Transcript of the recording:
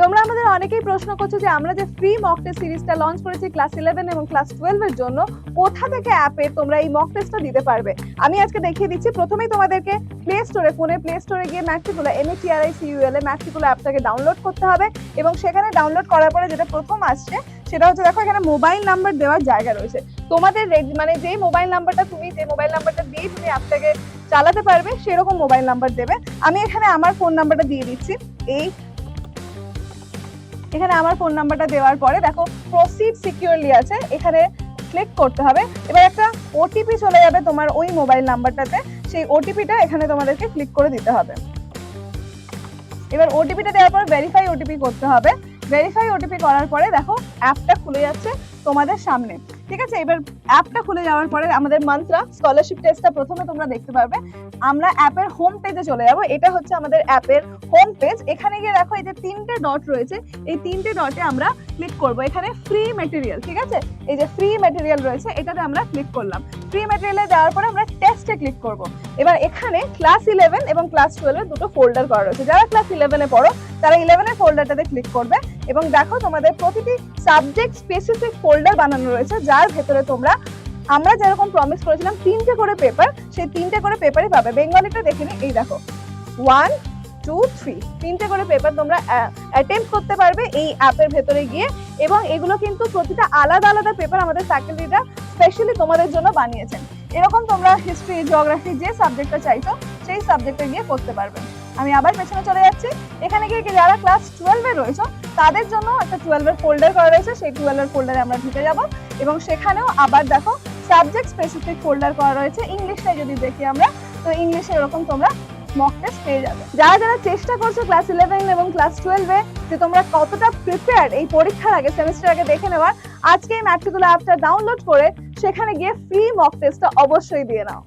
তোমরা আমাদের অনেকেই প্রশ্ন করছ যে আমরা যে ফ্রি মক টেস্ট সিরিজটা লঞ্চ করেছি ক্লাস ইলেভেন এবং ক্লাস টুয়েলভ এর জন্য, কোথা থেকে অ্যাপে তোমরা এই মক টেস্টটা দিতে পারবে? আমি আজকে দেখিয়ে দিচ্ছি, প্রথমেই তোমাদেরকে প্লে স্টোরে ফোনে প্লে স্টোরে গিয়ে Matricula M T R I C U L A Matricula অ্যাপটাকে download করতে হবে এবং সেখানে ডাউনলোড করার পরে যেটা প্রথম আসছে, সেটা হচ্ছে দেখো এখানে মোবাইল নাম্বার দেওয়ার জায়গা রয়েছে। তোমাদের মানে যে মোবাইল নাম্বারটা তুমি, যে মোবাইল নাম্বারটা দিয়ে তুমি অ্যাপটাকে চালাতে পারবে, সেরকম মোবাইল নাম্বার দেবে। আমি এখানে আমার ফোন নাম্বারটা দিয়ে দিচ্ছি, এই এখানে আমার ফোন নাম্বারটা দেওয়ার পরে দেখো প্রসিড সিকিউরলি আছে, এখানে ক্লিক করতে হবে। এবার একটা ওটিপি চলে যাবে তোমার ওই মোবাইল নাম্বারটাতে সেই ওটিপিটা এখানে তোমাদেরকে ক্লিক করে দিতে হবে। এবার ওটিপিটা দেওয়ার পর ভেরিফাই ওটিপি করতে হবে। ভেরিফাই ওটিপি করার পরে দেখো অ্যাপটা খুলে যাচ্ছে তোমাদের সামনে। ঠিক আছে? এবার অ্যাপটা খুলে যাওয়ার পরে আমাদের মান্ত্রা স্কলারশিপ টেস্টটা প্রথমে তোমরা দেখতে পারবে। আমরা অ্যাপের হোম পেজে চলে যাব। এটা হচ্ছে আমাদের অ্যাপের হোম পেজ এখানে গিয়ে দেখো, এই যে তিনটে ডট রয়েছে, এই তিনটে ডটে আমরা ক্লিক করব। এখানে ফ্রি মেটেরিয়াল ঠিক আছে? এই যে ফ্রি মেটেরিয়াল রয়েছে, এটাতে আমরা ক্লিক করলাম। ফ্রি মেটেরিয়ালে যাওয়ার পরে আমরা টেস্টে ক্লিক করব। এবার এখানে ক্লাস ইলেভেন এবং ক্লাস টুয়েলভের দুটো ফোল্ডার করা রয়েছে। যারা ক্লাস ইলেভেনে পড়ো, তারা ইলেভেনের ফোল্ডারটাতে ক্লিক করবে। এবং দেখো তোমাদের প্রতিটি সাবজেক্ট স্পেসিফিক ফোল্ডার বানানো রয়েছে, যার ভেতরে তোমরা, আমরা যেরকম প্রমিস করেছিলাম তিনটে করে পেপার সেই তিনটে করে পেপারই পাবে। বেঙ্গলিটা দেখে নি, এই দেখো। ওয়ান টু থ্রি তিনটে করে পেপার তোমরা অ্যাটেম্প করতে পারবে এই অ্যাপের ভেতরে গিয়ে। এবং এগুলো কিন্তু প্রতিটা আলাদা আলাদা পেপার আমাদের ফ্যাকাল্টিরা স্পেশালি তোমাদের জন্য বানিয়েছেন। এরকম তোমরা হিস্ট্রি জিওগ্রাফি যে সাবজেক্টটা চাইছো, সেই সাবজেক্টে গিয়ে করতে পারবে। আমি আবার পেছনে চলে যাচ্ছি। এখানে গিয়ে যারা ক্লাস টুয়েলভে রয়েছে তাদের জন্য একটা টুয়েলভের ফোল্ডার করা রয়েছে, সেই টুয়েলভের ফোল্ডারে আমরা ঢুকে যাব। এবং সেখানেও আবার দেখো সাবজেক্ট স্পেসিফিক ফোল্ডার করা রয়েছে ইংলিশটা যদি দেখি আমরা, তো ইংলিশে এরকম তোমরা মক টেস্ট পেয়ে যাবে। যারা যারা চেষ্টা করছ ক্লাস ইলেভেন এবং ক্লাস টুয়েলভে যে তোমরা কতটা প্রিপেয়ার এই পরীক্ষার আগে সেমিস্টার আগে দেখে নেওয়ার, আজকে এই ম্যাট্রিকুলা অ্যাপটা ডাউনলোড করে সেখানে গিয়ে ফ্রি মক টেস্টটা অবশ্যই দিয়ে নাও।